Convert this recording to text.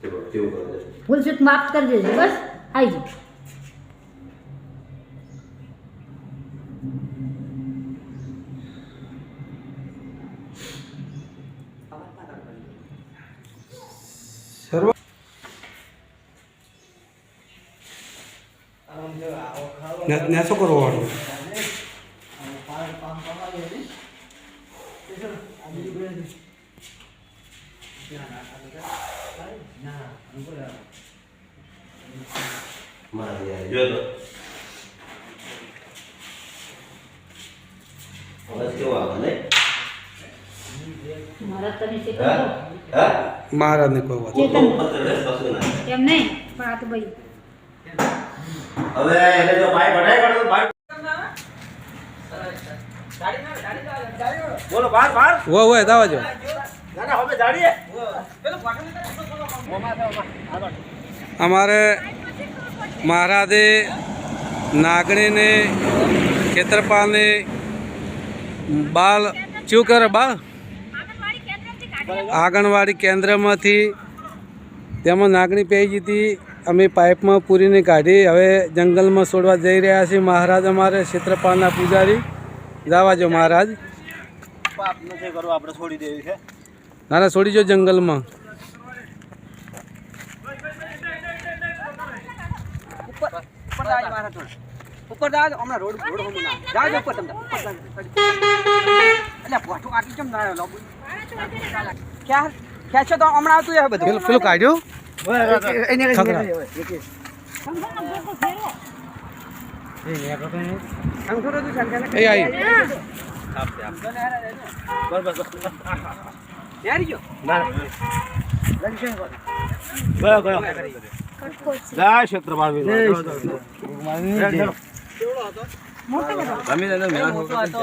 ચલો કેવું કરે છે? ફૂલ સીટ માફ કરી દેજો બસ આવી જાઓ. ને શું કરવાનું મારે યાર જો તો અવાજ કેવો આવે ને હા હા કોઈ વાત ના એમ નહીં? પણ આ તો ભાઈ. હવે એને જો ભાઈ ભટાઈ પડે તો ભાઈ બોલો બાર બાર વો વો દાવા જો ના ના અમારે મહારાજે નાગણીને ખેતરપાલને બાલ શું કરે બાલ? આંગણવાડી કેન્દ્રમાંથી તેમાં નાગણી પી હતી. અમે પાઇપમાં પૂરીને કાઢી હવે જંગલમાં છોડવા જઈ રહ્યા છીએ. મહારાજ અમારે ક્ષેત્રપાલના પૂજારી. જવા જો મહારાજ. પાપ નથી કરવું આપણે છોડી દેવી છે. ના ના છોડી જો જંગલમાં. ઉપર દાજ હમણાં રોડ રોડ હમણાં ના. જાજો ઉપર તમને એટલે પોઠું આટલી કેમ ના લોબુ? ક્યાં છે તો હમણાં આવતું છે બધું? પેલું પેલું કાઢ્યું? એને ખગડા. આમ થોડું તું સંખ્યા યારી ગયો જય ક્ષેત્રપાલ મોટો હતો. તમે એક હતો.